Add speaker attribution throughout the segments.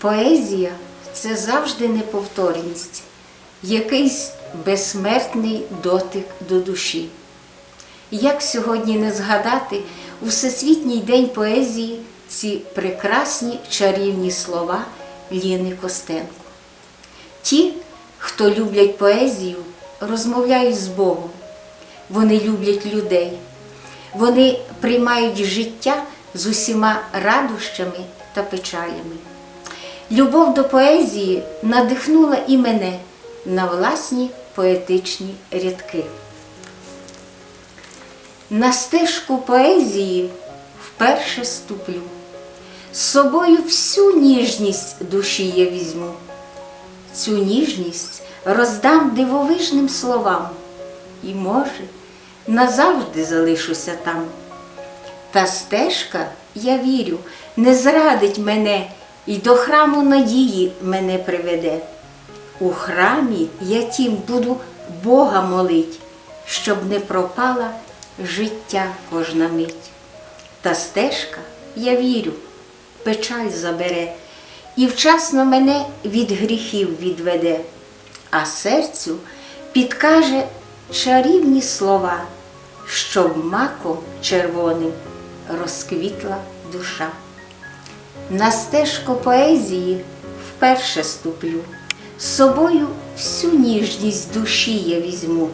Speaker 1: Поезія це завжди неповторність, якийсь безсмертний дотик до душі. Як сьогодні не згадати у Всесвітній день поезії ці прекрасні чарівні слова Ліни Костенко. Ті, хто люблять поезію, розмовляють з Богом. Вони люблять людей. Вони приймають життя з усіма радощами та печалями. Любов до поезії надихнула і мене на власні поетичні рядки. На стежку поезії вперше ступлю. З собою всю ніжність душі я візьму. Цю ніжність роздам дивовижним словам, і, може, назавжди залишуся там. Та стежка, я вірю, не зрадить мене і до храму надії мене приведе. У храмі я тім буду Бога молить, щоб не пропала життя кожна мить. Та стежка, я вірю, печаль забере і вчасно мене від гріхів відведе, а серцю підкаже чарівні слова, щоб маком червоним розквітла душа. На стежку поезії вперше ступлю, з собою всю ніжність душі я візьму,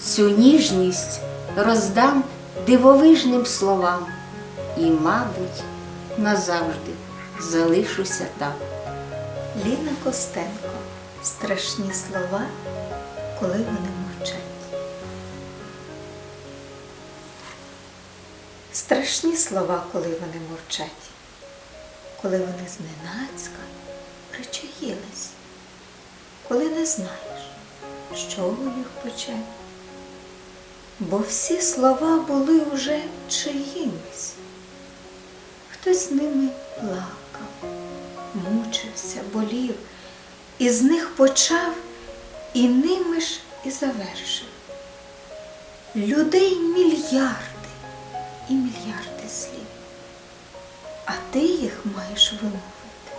Speaker 1: цю ніжність роздам дивовижним словам і, мабуть, назавжди залишуся там.
Speaker 2: Ліна Костенко. Страшні слова, коли вони мовчать. Страшні слова, коли вони мовчать, коли вони зненацька причаїлись, коли не знаєш, з чого їх почати. Бо всі слова були вже чиїмись. Хтось з ними плакав, мучився, болів, і з них почав і ними ж і завершив. Людей мільярди і мільярди слів, а ти їх маєш вимовити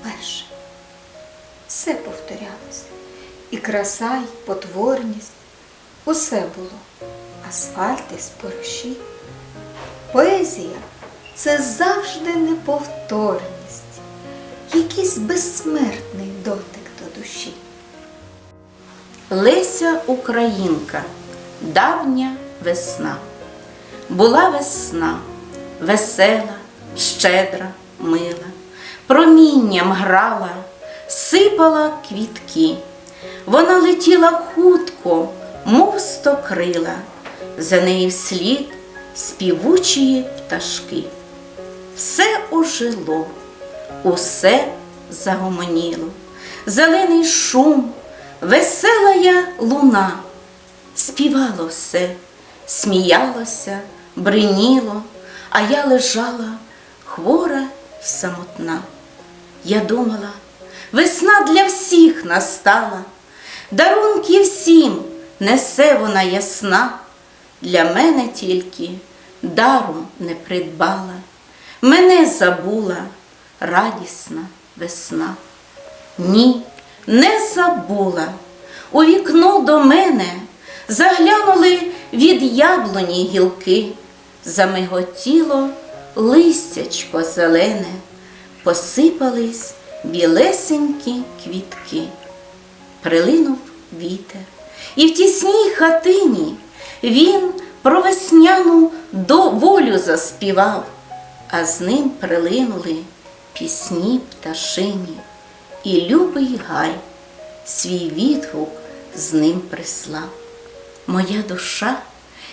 Speaker 2: вперше. Все повторялось, і краса, й потворність, усе було, асфальт і. Поезія це завжди неповторність, якийсь безсмертний дотик до душі.
Speaker 3: Леся Українка, давня весна. Була весна, весела, щедра, мила, промінням грала, сипала квітки. Вона летіла хутко, мов сто крила, за нею вслід співучі пташки. Все ожило, усе загомоніло, зелений шум, веселая луна, співало все, сміялося, бриніло, а я лежала хвора самотна. Я думала, весна для всіх настала, дарунки всім несе вона ясна, для мене тільки даром не придбала, мене забула радісна весна. Ні, не забула. У вікно до мене заглянули від яблуні гілки, замиготіло листячко зелене, посипались білесенькі квітки. Прилинув вітер, і в тісній хатині він про весняну до волю заспівав, а з ним прилинули пісні пташині, і любий гай свій відгук з ним прислав. Моя душа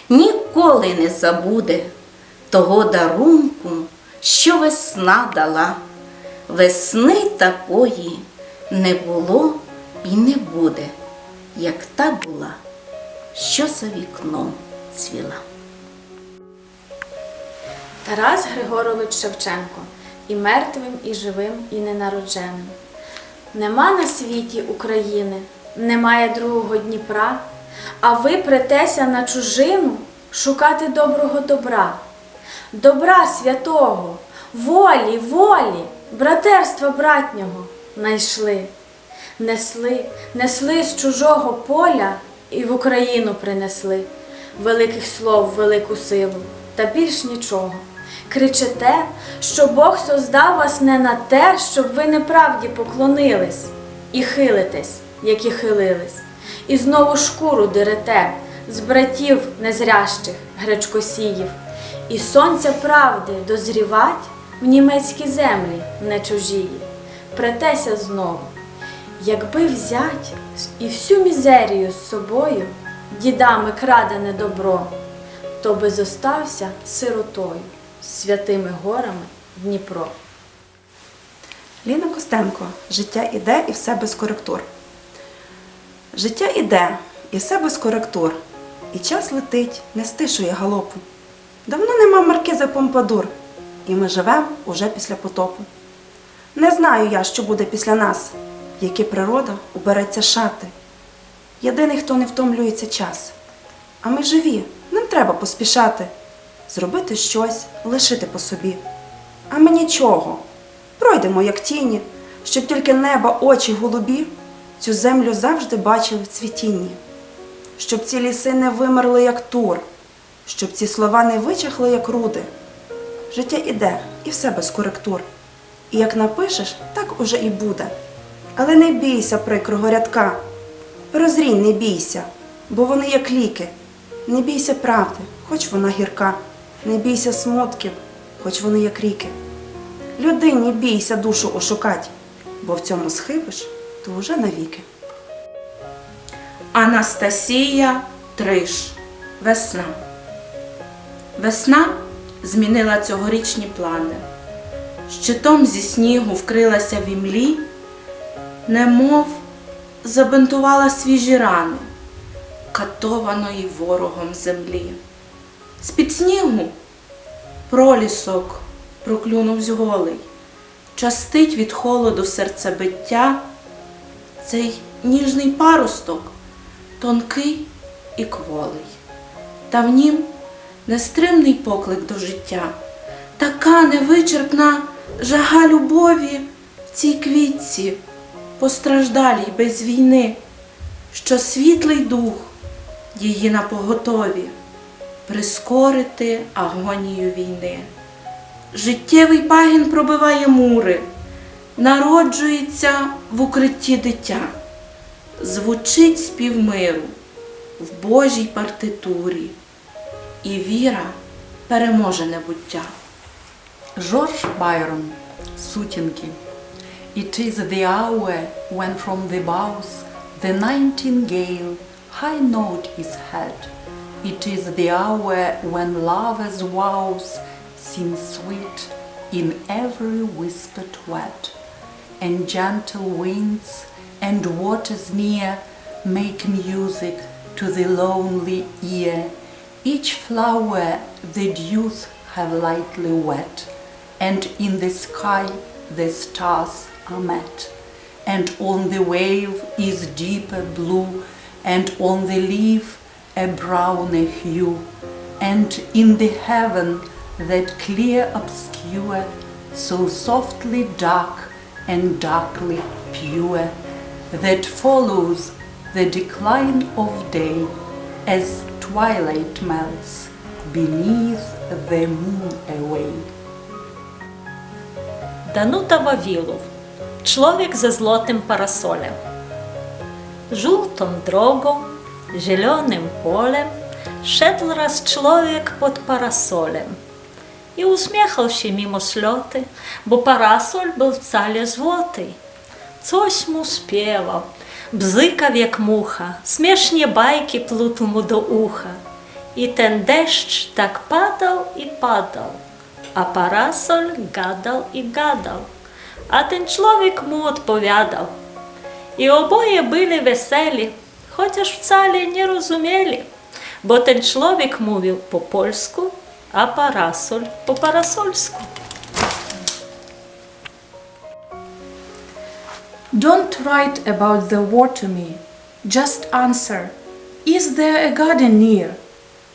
Speaker 3: ніколи не забуде того дарунку, що весна дала. Весни такої не було і не буде, як та була, що за вікном цвіла.
Speaker 4: Тарас Григорович Шевченко і мертвим, і живим, і ненародженим. Нема на світі України, немає другого Дніпра, а ви претеся на чужину шукати доброго добра, добра святого, волі, волі, братерства братнього найшли. Несли, несли з чужого поля і в Україну принесли великих слов, велику силу, та більш нічого. Кричите, що Бог создав вас не на те, щоб ви неправді поклонились і хилитесь, як і хилились, і знову шкуру дерете з братів незрящих, гречкосіїв, і сонця правди дозрівать в німецькі землі не чужії. Претеся знову. Якби взять і всю мізерію з собою, дідами крадене добро, то би зостався сиротою, святими горами Дніпро.
Speaker 5: Ліна Костенко Життя іде і все без коректур. Життя іде і все без коректур. І час летить, не стишує галопу. Давно нема маркиза Помпадур, і ми живемо уже після потопу. Не знаю я, що буде після нас, які природа убереться шати. Єдиний, хто не втомлюється час. А ми живі, нам треба поспішати, зробити щось, лишити по собі. А ми нічого. Пройдемо, як тіні, щоб тільки неба, очі голубі цю землю завжди бачили в цвітінні, щоб ці ліси не вимерли, як тур, щоб ці слова не вичахли, як руди. Життя іде, і все без коректур. І як напишеш, так уже і буде. Але не бійся прикрого рядка. Розрінь, не бійся, бо вони як ліки. Не бійся правди, хоч вона гірка. Не бійся смутків, хоч вони як ріки. Людині бійся душу ошукать, бо в цьому схибиш, то уже навіки.
Speaker 6: Анастасія Триш. Весна. Весна змінила цьогорічні плани. Щитом зі снігу вкрилася в імлі, немов забинтувала свіжі рани, катованої ворогом землі. З-під снігу пролісок проклюнув голий, частить від холоду серцебиття цей ніжний паросток, тонкий і кволий. Та в нім нестримний поклик до життя, така невичерпна жага любові в цій квітці, постраждалій без війни, що світлий дух її на поготові прискорити агонію війни. Життєвий пагін пробиває мури, народжується в укритті дитя, звучить спів миру в Божій партитурі, віра переможе небуття.
Speaker 7: George Byron, Сутінки. It is the hour when from the boughs the nightingale high note is heard. It is the hour when lovers' vows seem sweet in every whispered word, and gentle winds and waters near make music to the lonely ear. Each flower the dews have lightly wet, and in the sky the stars are met. And on the wave is deeper blue, and on the leaf a browner hue, and in the heaven that clear obscure, so softly dark and darkly pure, that follows the decline of day as twilight melts beneath the moon away.
Speaker 8: Данута Вавилов. Человек за злотым парасолем. Żółtą drogą, zielonym polem szedł raz człowiek pod parasolem i uśmiechał się mimo sloty, bo parasol był wcale złoty. Coś mu śpiewał, bzykał jak mucha, śmiesznie bajki plutł mu do ucha. I ten deszcz tak padał i padał, a parasol gadał i gadał, a ten człowiek mu odpowiadał. I oboje byli weseli, chociaż wcale nie rozumieli, bo ten człowiek mówił po polsku, a parasol po parasolsku.
Speaker 9: Don't write about the war to me. Just answer Is there a garden near?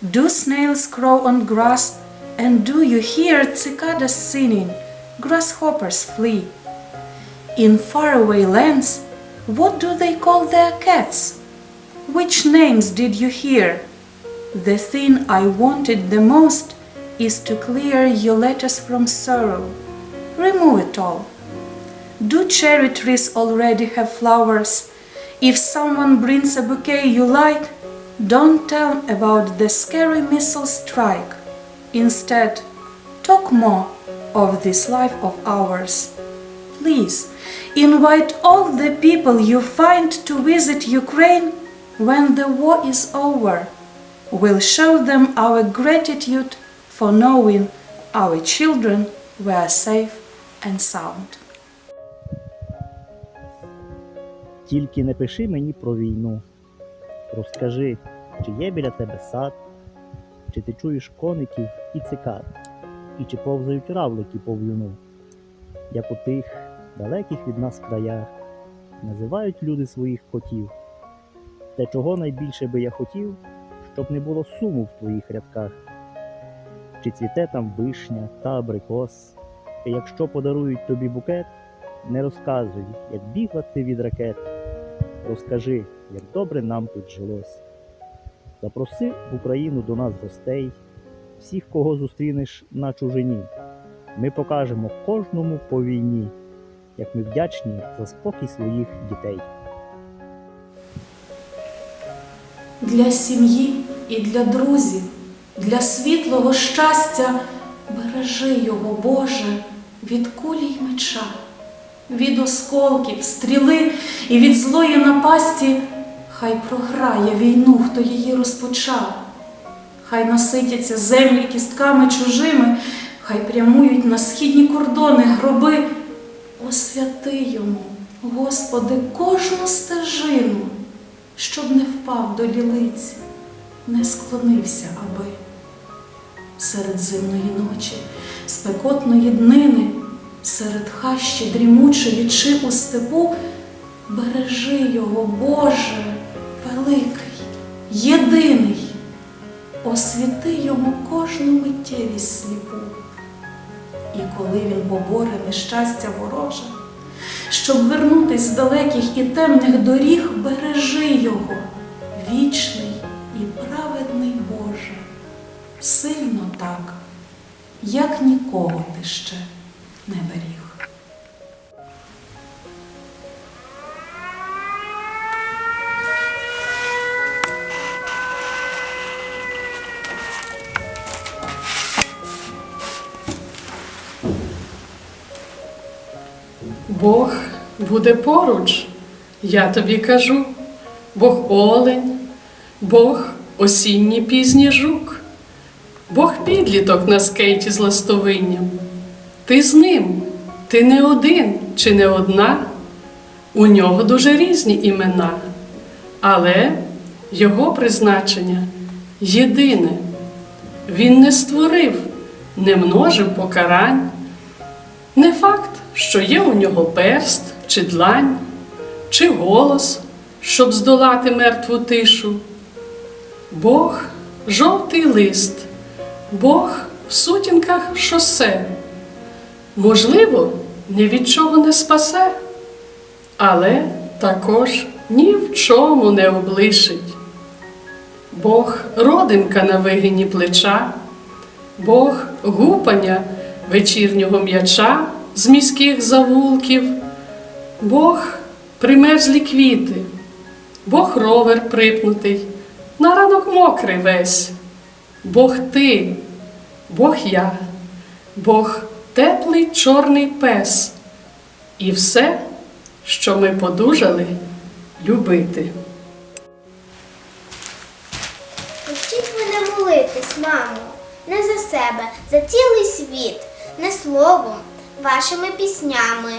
Speaker 9: Do snails grow on grass? And do you hear cicadas singing? grasshoppers flee. In faraway lands, what do they call their cats? Which names did you hear? The thing I wanted the most is to clear your letters from sorrow. Remove it all. Do cherry trees already have flowers? If someone brings a bouquet you like, don't tell about the scary missile strike. Instead, talk more of this life of ours. Please invite all the people you find to visit Ukraine when the war is over. We'll show them our gratitude for knowing our children were safe and sound.
Speaker 10: Тільки не пиши мені про війну. Розкажи, чи є біля тебе сад, чи ти чуєш коників і цикад, і чи повзають равлики по в'юну, як у тих далеких від нас краях, називають люди своїх котів. Те, чого найбільше би я хотів, щоб не було суму в твоїх рядках, чи цвіте там вишня та абрикос, і якщо подарують тобі букет, не розказуй, як бігла ти від ракет. Розкажи, як добре нам тут жилось. Запроси в Україну до нас гостей, всіх, кого зустрінеш на чужині. Ми покажемо кожному по війні, як ми вдячні за спокій своїх дітей.
Speaker 9: Для сім'ї і для друзів, для світлого щастя бережи його, Боже, від кулі й меча, від осколків, стріли і від злої напасті. Хай програє війну, хто її розпочав. Хай наситяться землі кістками чужими, хай прямують на східні кордони гроби. Освяти йому, Господи, кожну стежину щоб не впав до лілиці, не склонився аби. Серед зимної ночі, спекотної днини, серед хащі дрімучої чи у степу, бережи його, Боже, великий, єдиний, освіти йому кожну миттєвість сліпу. І коли він поборе нещастя вороже, щоб вернутись з далеких і темних доріг, бережи його, вічний і праведний Боже, сильно так, як нікого ти ще не беріг.
Speaker 11: Бог буде поруч, я тобі кажу. Бог олень, Бог осінній пізній жук, Бог підліток на скейті з ластовинням. Ти з ним, ти не один чи не одна. У нього дуже різні імена, але його призначення єдине. Він не створив, не множив покарань. Не факт, що є у нього перст чи длань, чи голос, щоб здолати мертву тишу. Бог жовтий лист, Бог в сутінках шосе. Можливо, ні від чого не спасе, але також ні в чому не облишить. Бог родинка на вигині плеча, Бог гупання вечірнього м'яча з міських завулків, Бог примерзлі квіти, Бог ровер припнутий, на ранок мокрий весь, Бог ти, Бог я, Бог теплий чорний пес, і все, що ми подужали любити.
Speaker 12: Вчіть мене молитись, мамо, не за себе, за цілий світ, не словом, вашими піснями,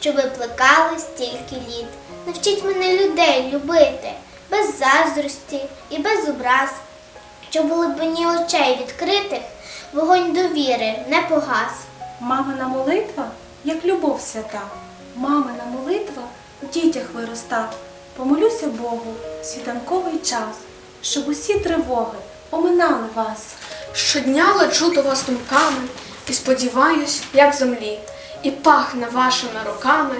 Speaker 12: що ви плекали стільки літ. Навчіть мене людей любити, без заздрості і без образ, щоб у глибині очей відкритих вогонь довіри не погас.
Speaker 2: Мамина молитва, як любов свята, мамина молитва в дітях вироста. Помолюся Богу світанковий час, щоб усі тривоги оминали вас.
Speaker 13: Щодня лечу до вас думками і сподіваюсь, як землі, і пахне вашими руками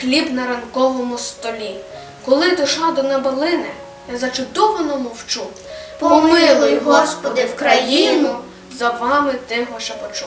Speaker 13: хліб на ранковому столі. Коли душа до неба лине, я зачудовано мовчу.
Speaker 12: Помилуй, Господи, в країну,
Speaker 13: за вами тихо шепочу.